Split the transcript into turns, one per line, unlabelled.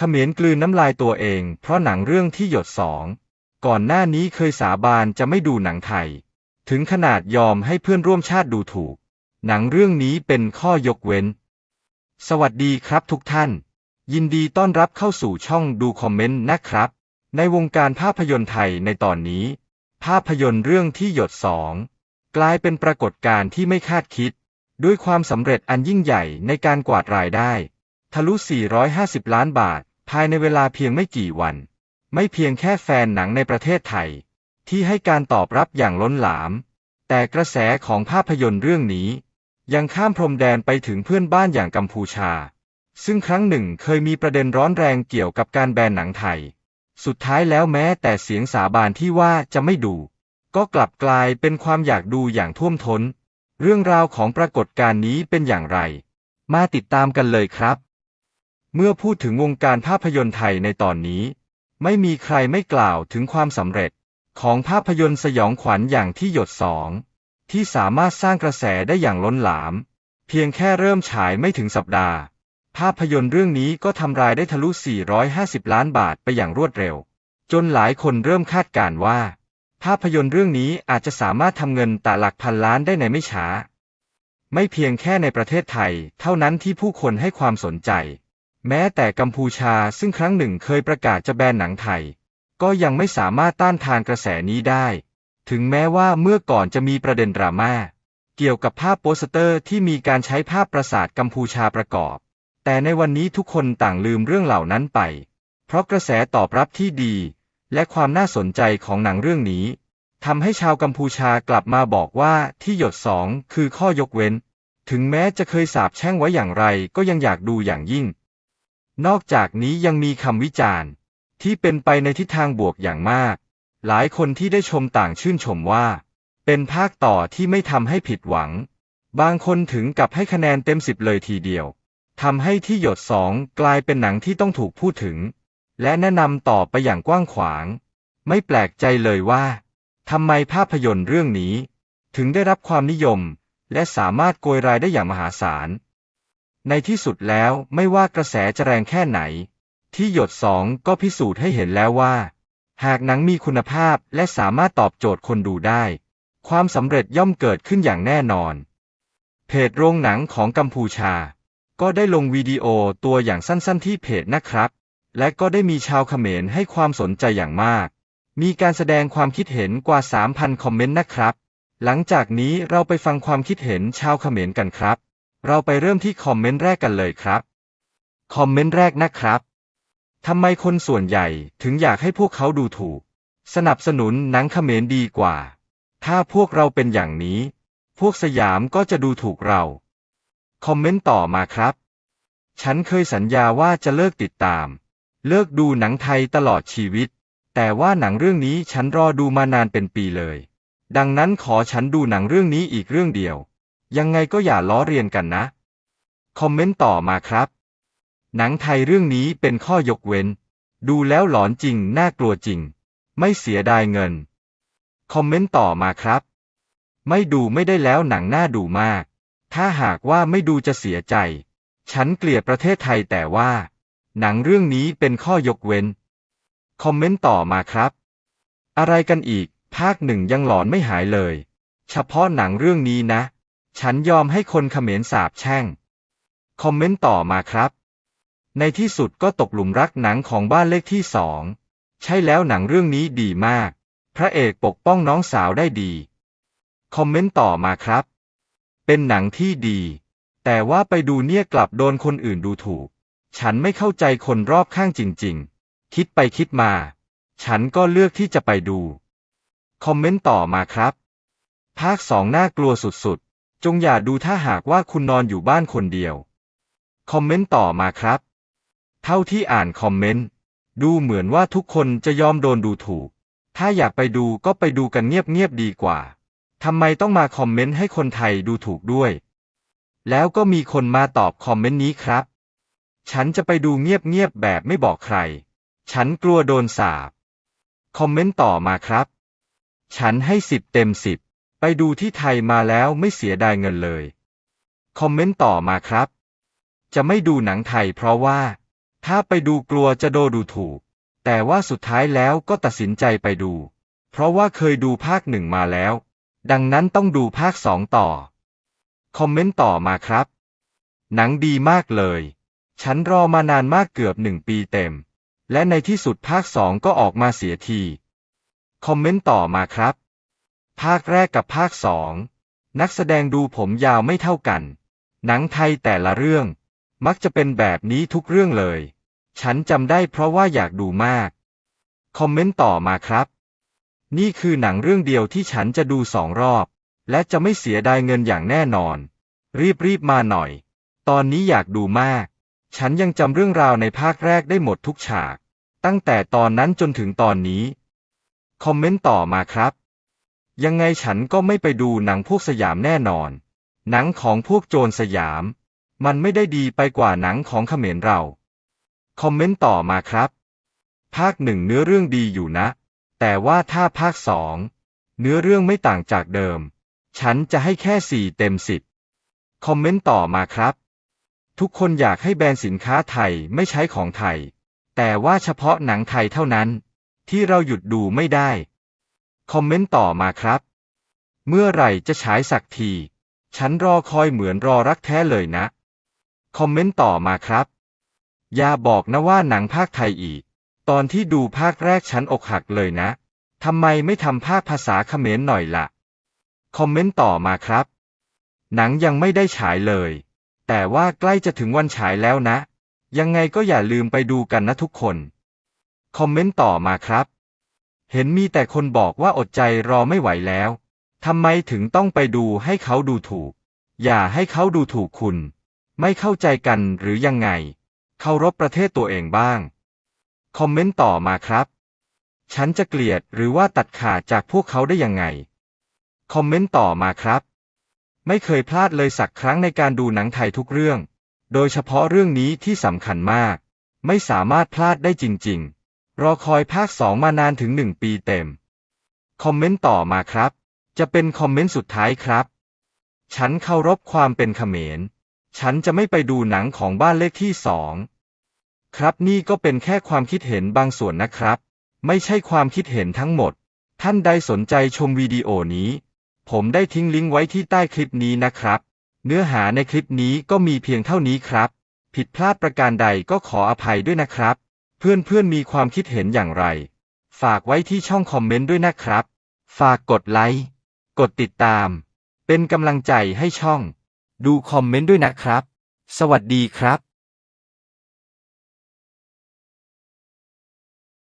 เขมรกลืนน้ำลายตัวเอง เพราะหนังเรื่องที่หยดสอง ก่อนหน้านี้เคยสาบานจะไม่ดูหนังไทย ถึงขนาดยอมให้เพื่อนร่วมชาติดูถูก หนังเรื่องนี้เป็นข้อยกเว้น สวัสดีครับทุกท่าน ยินดีต้อนรับเข้าสู่ช่องดูคอมเมนต์นะครับ ในวงการภาพยนตร์ไทยในตอนนี้ ภาพยนตร์เรื่องที่หยดสองกลายเป็นปรากฏการณ์ที่ไม่คาดคิด ด้วยความสำเร็จอันยิ่งใหญ่ในการกวาดรายได้ ทะลุ 450 ล้านบาท ภายในเวลาเพียงไม่กี่วัน ไม่เพียงแค่แฟนหนังในประเทศไทย ที่ให้การตอบรับอย่างล้นหลาม แต่กระแสของภาพยนตร์เรื่องนี้ ยังข้ามพรมแดนไปถึงเพื่อนบ้านอย่างกัมพูชา ซึ่งครั้งหนึ่งเคยมีประเด็นร้อนแรงเกี่ยวกับการแบนหนังไทย สุดท้ายแล้วแม้แต่เสียงสาบานที่ว่าจะไม่ดู ก็กลับกลายเป็นความอยากดูอย่างท่วมทน้น เรื่องราวของปรากฏการณ์นี้เป็นอย่างไร มาติดตามกันเลยครับ เมื่อพูดถึงวงการภาพยนตร์ไทยในตอนนี้ ไม่มีใครไม่กล่าวถึงความสำเร็จของภาพยนตร์สยองขวัญอย่างที่หยดสองที่สามารถสร้างกระแสได้อย่างล้นหลาม เพียงแค่เริ่มฉายไม่ถึงสัปดาห์ ภาพยนตร์เรื่องนี้ก็ทำรายได้ทะลุ 450 ล้านบาทไปอย่างรวดเร็ว จนหลายคนเริ่มคาดการณ์ว่า ภาพยนตร์เรื่องนี้อาจจะสามารถทำเงินแต่หลักพันล้านได้ในไม่ช้า ไม่เพียงแค่ในประเทศไทย เท่านั้นที่ผู้คนให้ความสนใจ แม้แต่กัมพูชาซึ่งครั้งหนึ่งเคยประกาศจะแบนหนังไทย ก็ยังไม่สามารถต้านทานกระแสนี้ได้ ถึงแม้ว่าเมื่อก่อนจะมีประเด็นดราม่าเกี่ยวกับภาพโปสเตอร์ที่มีการใช้ภาพปราสาทกัมพูชาประกอบ แต่ในวันนี้ทุกคนต่างลืมเรื่องเหล่านั้นไป เพราะกระแสตอบรับที่ดี และความน่าสนใจของหนังเรื่องนี้ทำให้ชาวกัมพูชากลับมาบอกว่าที่หยดสองคือข้อยกเว้น ถึงแม้จะเคยสาบแช่งไว้อย่างไรก็ยังอยากดูอย่างยิ่ง นอกจากนี้ยังมีคำวิจารณ์ ที่เป็นไปในทิศทางบวกอย่างมาก หลายคนที่ได้ชมต่างชื่นชมว่า เป็นภาคต่อที่ไม่ทำให้ผิดหวัง บางคนถึงกับให้คะแนนเต็มสิบเลยทีเดียวทำให้ที่หยดสองกลายเป็นหนังที่ต้องถูกพูดถึง และแนะนำต่อไปอย่างกว้างขวาง ไม่แปลกใจเลยว่าทำไมภาพยนตร์เรื่องนี้ ถึงได้รับความนิยม และสามารถโกยรายได้อย่างมหาศาล ในที่สุดแล้วไม่ว่ากระแสจะแรงแค่ไหน ที่หยดสองก็พิสูจน์ให้เห็นแล้วว่า หากหนังมีคุณภาพและสามารถตอบโจทย์คนดูได้ ความสำเร็จย่อมเกิดขึ้นอย่างแน่นอน เพจโรงหนังของกัมพูชา ก็ได้ลงวิดีโอตัวอย่างสั้นๆที่เพจนะครับ และก็ได้มีชาวเขมรให้ความสนใจอย่างมาก มีการแสดงความคิดเห็นกว่า 3,000 คอมเมนต์นะครับ หลังจากนี้เราไปฟังความคิดเห็นชาวเขมรกันครับ เราไปเริ่มที่คอมเมนต์แรกกันเลยครับ คอมเมนต์แรกนะครับทำไมคนส่วนใหญ่ถึงอยากให้พวกเขาดูถูก สนับสนุนหนังเขมรดีกว่า ถ้าพวกเราเป็นอย่างนี้ พวกสยามก็จะดูถูกเรา คอมเมนต์ต่อมาครับ ฉันเคยสัญญาว่าจะเลิกติดตาม เลิกดูหนังไทยตลอดชีวิต แต่ว่าหนังเรื่องนี้ฉันรอดูมานานเป็นปีเลย ดังนั้นขอฉันดูหนังเรื่องนี้อีกเรื่องเดียว ยังไงก็อย่าล้อเรียนกันนะ คอมเมนต์ต่อมาครับ หนังไทยเรื่องนี้เป็นข้อยกเว้น ดูแล้วหลอนจริง น่ากลัวจริง ไม่เสียดายเงิน คอมเมนต์ต่อมาครับ ไม่ดูไม่ได้แล้วหนังน่าดูมาก ถ้าหากว่าไม่ดูจะเสียใจ ฉันเกลียดประเทศไทยแต่ว่า หนังเรื่องนี้เป็นข้อยกเว้น คอมเมนต์ต่อมาครับ อะไรกันอีก ภาคหนึ่งยังหลอนไม่หายเลย เฉพาะหนังเรื่องนี้นะ ฉันยอมให้คนเขมรสาบแช่ง คอมเมนต์ต่อมาครับ ในที่สุดก็ตกหลุมรักหนังของบ้านเลขที่สอง ใช่แล้วหนังเรื่องนี้ดีมาก พระเอกปกป้องน้องสาวได้ดี คอมเมนต์ต่อมาครับ เป็นหนังที่ดี แต่ว่าไปดูเนี่ยกลับโดนคนอื่นดูถูก ฉันไม่เข้าใจคนรอบข้างจริง ๆ คิดไปคิดมา ฉันก็เลือกที่จะไปดู คอมเมนต์ต่อมาครับ ภาคสองน่ากลัวสุดๆ จงอย่าดูถ้าหากว่าคุณนอนอยู่บ้านคนเดียว คอมเมนต์ต่อมาครับ เท่าที่อ่านคอมเมนต์ ดูเหมือนว่าทุกคนจะยอมโดนดูถูก ถ้าอยากไปดูก็ไปดูกันเงียบๆดีกว่า ทำไมต้องมาคอมเมนต์ให้คนไทยดูถูกด้วย แล้วก็มีคนมาตอบคอมเมนต์นี้ครับ ฉันจะไปดูเงียบๆแบบไม่บอกใคร ฉันกลัวโดนสาบ คอมเมนต์ต่อมาครับ ฉันให้สิบเต็มสิบ ไปดูที่ไทยมาแล้วไม่เสียดายเงินเลย คอมเมนต์ต่อมาครับ จะไม่ดูหนังไทยเพราะว่า ถ้าไปดูกลัวจะโดนดูถูก แต่ว่าสุดท้ายแล้วก็ตัดสินใจไปดู เพราะว่าเคยดูภาคหนึ่งมาแล้ว ดังนั้นต้องดูภาคสองต่อ คอมเมนต์ต่อมาครับ หนังดีมากเลย ฉันรอมานานมากเกือบหนึ่งปีเต็ม และในที่สุดภาคสองก็ออกมาเสียที คอมเมนต์ต่อมาครับ ภาคแรกกับภาคสองนักแสดงดูผมยาวไม่เท่ากัน หนังไทยแต่ละเรื่อง มักจะเป็นแบบนี้ทุกเรื่องเลย ฉันจำได้เพราะว่าอยากดูมาก คอมเมนต์ต่อมาครับ นี่คือหนังเรื่องเดียวที่ฉันจะดูสองรอบ และจะไม่เสียดายเงินอย่างแน่นอน รีบรีบมาหน่อย ตอนนี้อยากดูมาก ฉันยังจำเรื่องราวในภาคแรกได้หมดทุกฉาก ตั้งแต่ตอนนั้นจนถึงตอนนี้ คอมเมนต์ต่อมาครับ ยังไงฉันก็ไม่ไปดูหนังพวกสยามแน่นอน หนังของพวกโจรสยาม มันไม่ได้ดีไปกว่าหนังของเขมรเรา คอมเมนต์ต่อมาครับ ภาคหนึ่งเนื้อเรื่องดีอยู่นะ แต่ว่าถ้าภาคสองเนื้อเรื่องไม่ต่างจากเดิม ฉันจะให้แค่สี่เต็มสิบคอมเมนต์ต่อมาครับ ทุกคนอยากให้แบรนด์สินค้าไทยไม่ใช้ของไทย แต่ว่าเฉพาะหนังไทยเท่านั้น ที่เราหยุดดูไม่ได้ คอมเมนต์ต่อมาครับ เมื่อไหร่จะฉายสักที ฉันรอคอยเหมือนรอรักแท้เลยนะ คอมเมนต์ต่อมาครับ อย่าบอกนะว่าหนังภาคไทยอีก ตอนที่ดูภาคแรกฉันอกหักเลยนะ ทำไมไม่ทำภาคภาษาเขมรหน่อยละ่ะ คอมเมนต์ต่อมาครับ หนังยังไม่ได้ฉายเลย แต่ว่าใกล้จะถึงวันฉายแล้วนะ ยังไงก็อย่าลืมไปดูกันนะทุกคน คอมเมนต์ต่อมาครับ เห็นมีแต่คนบอกว่าอดใจรอไม่ไหวแล้ว ทำไมถึงต้องไปดูให้เขาดูถูก อย่าให้เขาดูถูกคุณ ไม่เข้าใจกันหรือยังไง เคารพประเทศตัวเองบ้าง คอมเมนต์ต่อมาครับ ฉันจะเกลียดหรือว่าตัดขาดจากพวกเขาได้ยังไง คอมเมนต์ต่อมาครับ ไม่เคยพลาดเลยสักครั้งในการดูหนังไทยทุกเรื่อง โดยเฉพาะเรื่องนี้ที่สำคัญมาก ไม่สามารถพลาดได้จริง ๆ รอคอยภาคสองมานานถึงหนึ่งปีเต็ม คอมเมนต์ต่อมาครับ จะเป็นคอมเมนต์สุดท้ายครับ ฉันเคารพความเป็นเขมร ฉันจะไม่ไปดูหนังของบ้านเลขที่สอง ครับนี่ก็เป็นแค่ความคิดเห็นบางส่วนนะครับ ไม่ใช่ความคิดเห็นทั้งหมด ท่านใดสนใจชมวิดีโอนี้ ผมได้ทิ้งลิงก์ไว้ที่ใต้คลิปนี้นะครับ เนื้อหาในคลิปนี้ก็มีเพียงเท่านี้ครับ ผิดพลาดประการใดก็ขออภัยด้วยนะครับ เพื่อนๆมีความคิดเห็นอย่างไร ฝากไว้ที่ช่องคอมเมนต์ด้วยนะครับ ฝากกดไลค์ กดติดตาม เป็นกำลังใจให้ช่อง ดูคอมเมนต์ด้วยนะครับ สวัสดีครับ